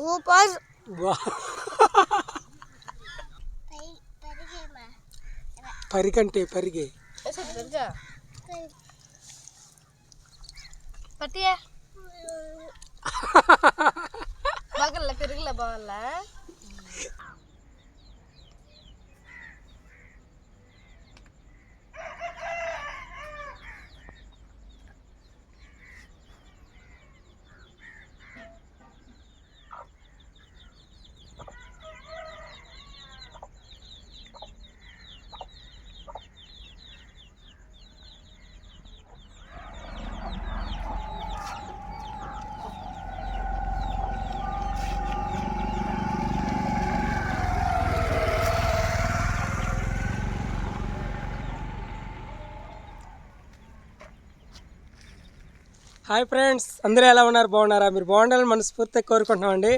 Super వా పరిగంటే పరిగే పట్టియా బాగల్లా పెరుగులా బాగల్లా hi friends అందరూ ఎలా ఉన్నారు? బాగున్నారా? మీరు బాగుండాలని మనస్ఫూర్తిగా కోరుకుంటున్నామండి.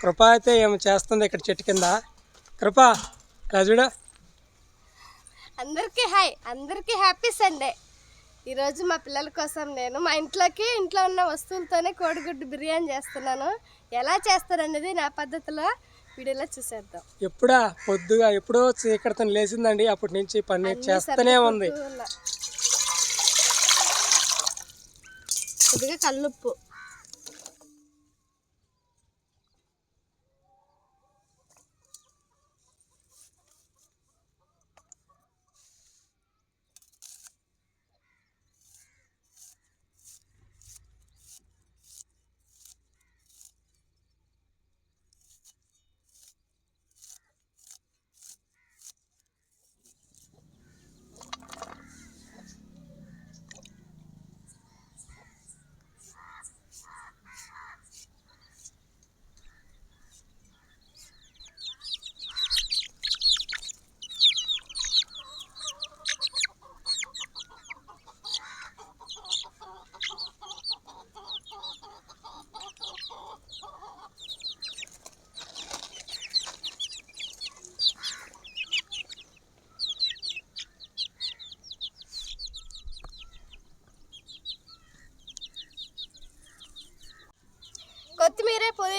కృప అయితే ఏమో చేస్తుంది ఇక్కడ చెట్టు కింద. కృప ఇలా చూడు? అందరికీ హాయ్. అందరికీ హ్యాపీ సండే. ఈరోజు మా పిల్లల కోసం నేను మా ఇంట్లోకి ఇంట్లో ఉన్న వస్తువులతోనే కోడిగుడ్డు బిర్యానీ చేస్తున్నాను. ఎలా చేస్తారనేది నా పద్ధతిలో వీడియోలో చూసేద్దాం. ఎప్పుడా? పొద్దుగా ఎప్పుడో చీకటితో లేచిందండి. అప్పటి నుంచి పని చేస్తూనే ఉంది. ఉన్నా. కొద్దిగా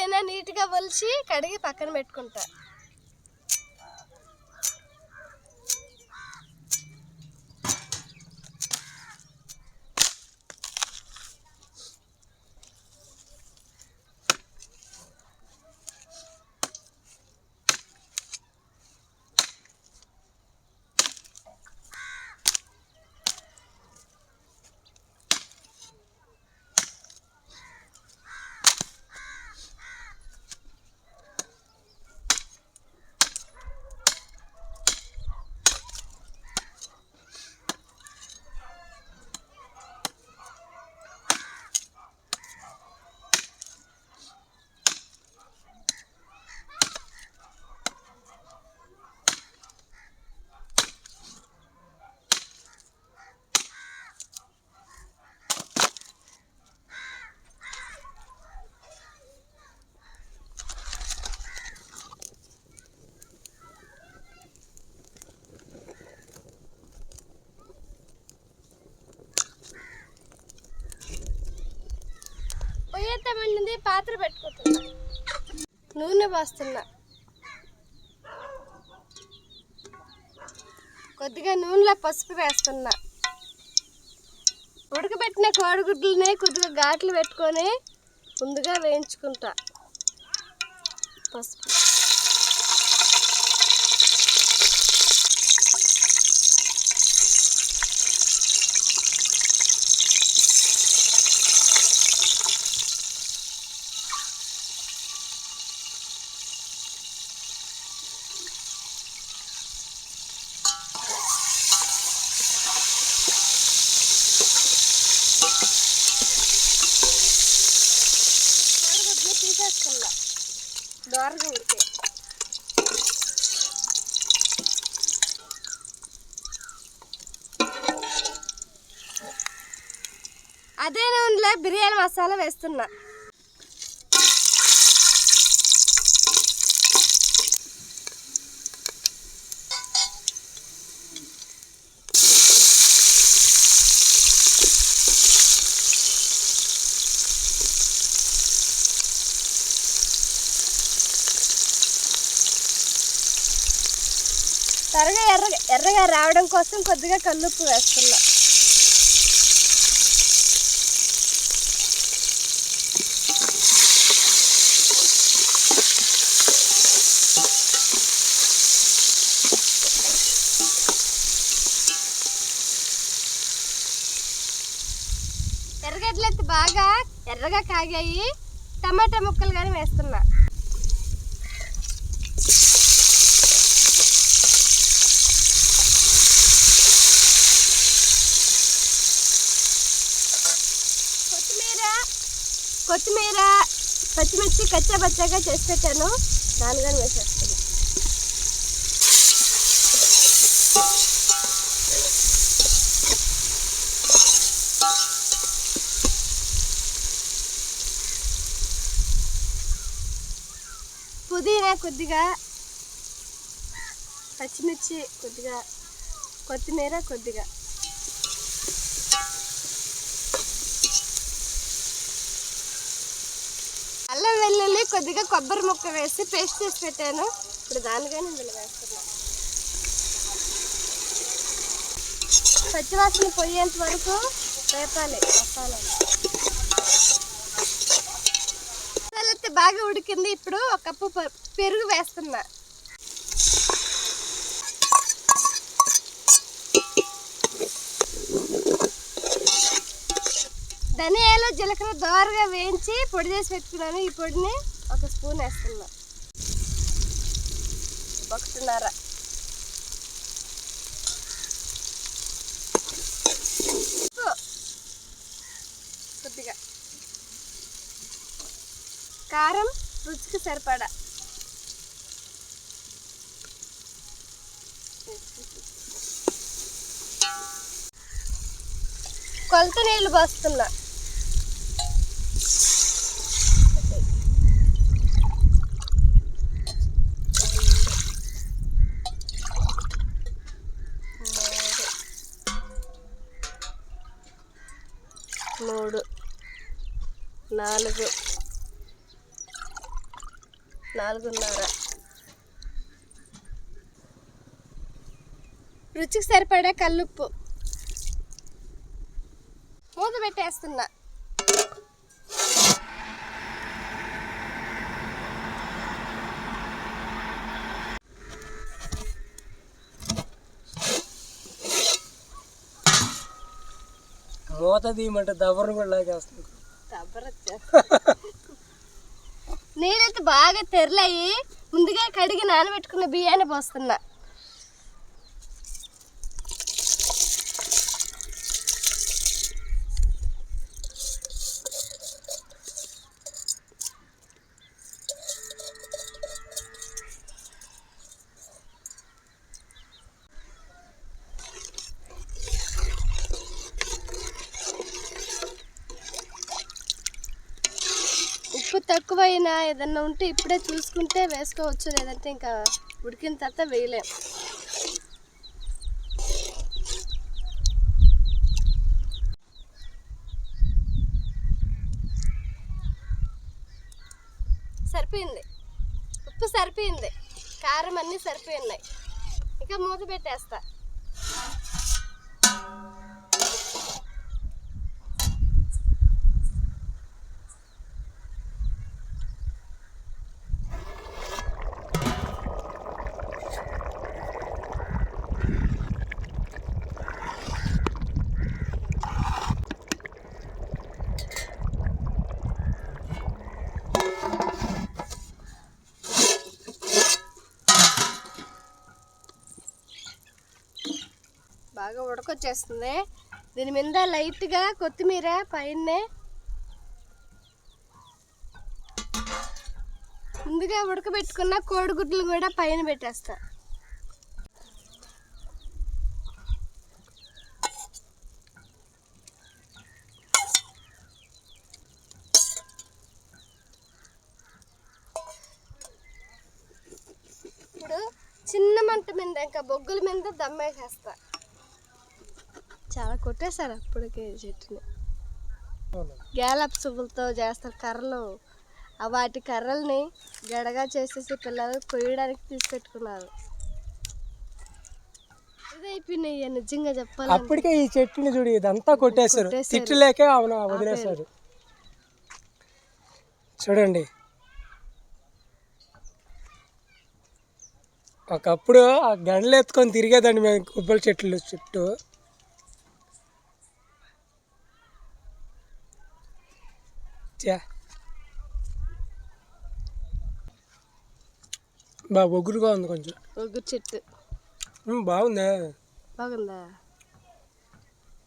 కల్లుప్పు నీట్గా ఒలిచి కడిగి పక్కన పెట్టుకుంటా. పొయ్యేత పాత్ర పెట్టుకుంటున్నా. నూనె పోస్తున్నా. కొద్దిగా నూనెలో పసుపు వేస్తున్నా. ఉడకబెట్టిన కోడిగుడ్లని కొద్దిగా ఘాట్లు పెట్టుకొని ముందుగా వేయించుకుంటా. పసుపు. కోడిగుడ్లు దోరగా ఉడికే. అదే నూనెలో బిర్యానీ మసాలా వేస్తున్నా. ఎర్ర రావడం కోసం కొద్దిగా కల్లుప్పు వేస్తున్నా. ఎర్రగడ్డలు బాగా ఎర్రగా కాగాయి టమాటా ముక్కలు కానీ వేస్తున్నా కొత్తిమీర కొత్తిమీర పచ్చిమిర్చి కచ్చా పచ్చాగా చేసి పెట్టాను. దాని వేసేస్తాను పుదీనా కొద్దిగా పచ్చిమిర్చి కొద్దిగా కొత్తిమీర కొద్దిగా. అల్లం వెల్లుల్లి కొద్దిగా కొబ్బరి ముక్క వేసి పేస్ట్ చేసి పెట్టాను. ఇప్పుడు దానిగానే ఇందులో వేస్తున్నాను. పచ్చివాసన పోయేంత వరకు వేపాలి మసాలాలు మసాలా అయితే బాగా ఉడికింది. ఇప్పుడు ఒక కప్పు పెరుగు వేస్తున్నా. ధనియాలు జీలకర్ర దోరగా వేయించి పొడి చేసి పెట్టుకున్నాను. ఈ పొడిని ఒక స్పూన్ వేస్తున్నా. ఒకటిన్నర. కొద్దిగా. కారం రుచికి సరిపడా. కొలత నీళ్ళు పోస్తున్నా. నాలుగు. నాలుగున్నర. రుచికి సరిపడే కల్లుప్పు. మూత పెట్టేస్తున్నా. మూత తీయమంటే దవ్వరం కూడా లాగేస్తుంది. నీళ్ళైతే బాగా తెరలయ్యి ముందుగా కడిగి నానబెట్టుకున్న బియ్యాన్ని పోస్తున్నా. ఉప్పు తక్కువైనా ఏదన్నా ఉంటే ఇప్పుడే చూసుకుంటే వేసుకోవచ్చు లేదంటే ఇంకా ఉడికిన తర్వాత వేయలేం. సరిపోయింది. ఉప్పు సరిపోయింది. కారం అన్నీ సరిపోయినాయి. ఇంకా మూత పెట్టేస్తా. బాగా ఉడకొచ్చేస్తుంది. దీని మీద లైట్గా కొత్తిమీర పైన ముందుగా ఉడకబెట్టుకున్న కోడిగుడ్లు కూడా పైన పెట్టేస్తా. ఇప్పుడు చిన్న మంట మీద ఇంకా బొగ్గుల మీద దమ్మేసేస్తా. చాలా కొట్టేశారు అప్పటికే చెట్టుని గ్యాలప్ సువ్వులతో చేస్తారు కర్రలు ఆ వాటి కర్రల్ని గడగా చేసేసి పిల్లలు కొయ్యడానికి తీసి పెట్టుకున్నారు పెద్దది అయిపోయినాయి నిజంగా చెప్పాలి అప్పటికే ఈ చెట్టుని చూడు ఇదంతా కొట్టేశారు. తిట్టలేకే అవును వదిలేశారు. చూడండి. ఒకప్పుడు ఆ గంటలు ఎత్తుకొని తిరిగేదండి మేము కొబ్బరి చెట్లు చుట్టూ. చా బా ఒగురుగా ఉంది కొంచెం ఒగ్గు చెట్టు బాగుందా బాగుందా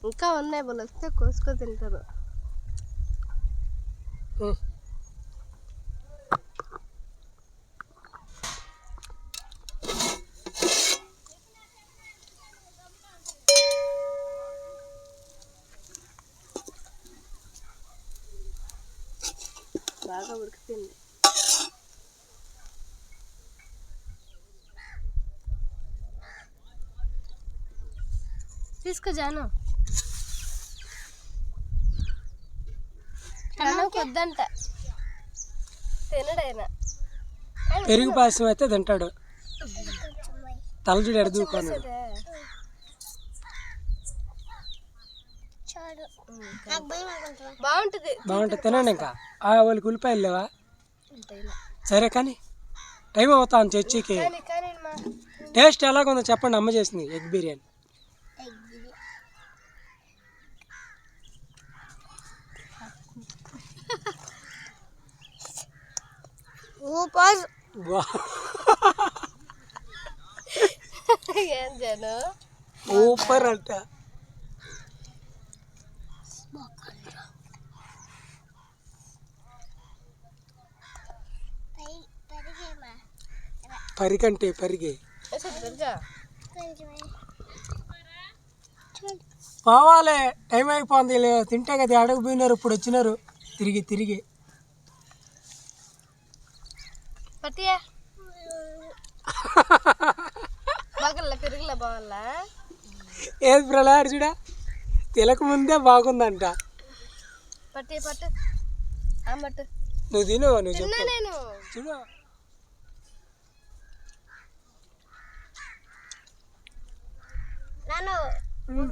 ఇంకా ఉన్నాయి వాళ్ళు వస్తే కోసుకో తింటారు బాగా ఉడికిపోయింది తీసుకో జాను కొద్దంట. తినడైనా? పెరుగు పాయసం అయితే తింటాడు. తలజుడు ఎడదూకున్నాడు బాగుంటుంది. బాగుంటుంది తినండి ఇంకా. ఆ వాళ్ళకి ఉల్లిపాయలు లేవా? సరే కానీ టైం అవుతాను చర్చికి. కానీ కానీ మా టేస్ట్ ఎలాగుందో చెప్పండి అమ్మ చేసింది ఎగ్ బిర్యానీ. వా. ఏం పరికంటే పరిగి. పోవాలి టైం అయిపోయింది తింటే కదా అడగ పోయినారు ఇప్పుడు వచ్చినారు. తిరిగి తిరిగి. ఏది ప్రలాడు చూడ? తిలక ముందే బాగుందంట. నువ్వు తిను నువ్వు చెప్పు చూడు.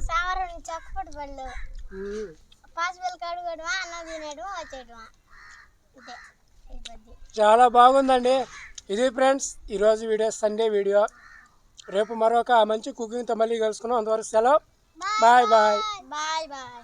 సావరం చక్కపడి పళ్ళు. పాసిబుల్ అన్నం చాలా బాగుందండి. ఇది ఫ్రెండ్స్ ఈరోజు వీడియో సండే వీడియో. రేపు మరొక మంచి కుకింగ్తో మళ్ళీ కలుసుకున్నాం అంతవరకు సెలవు. Bye bye. Bye bye.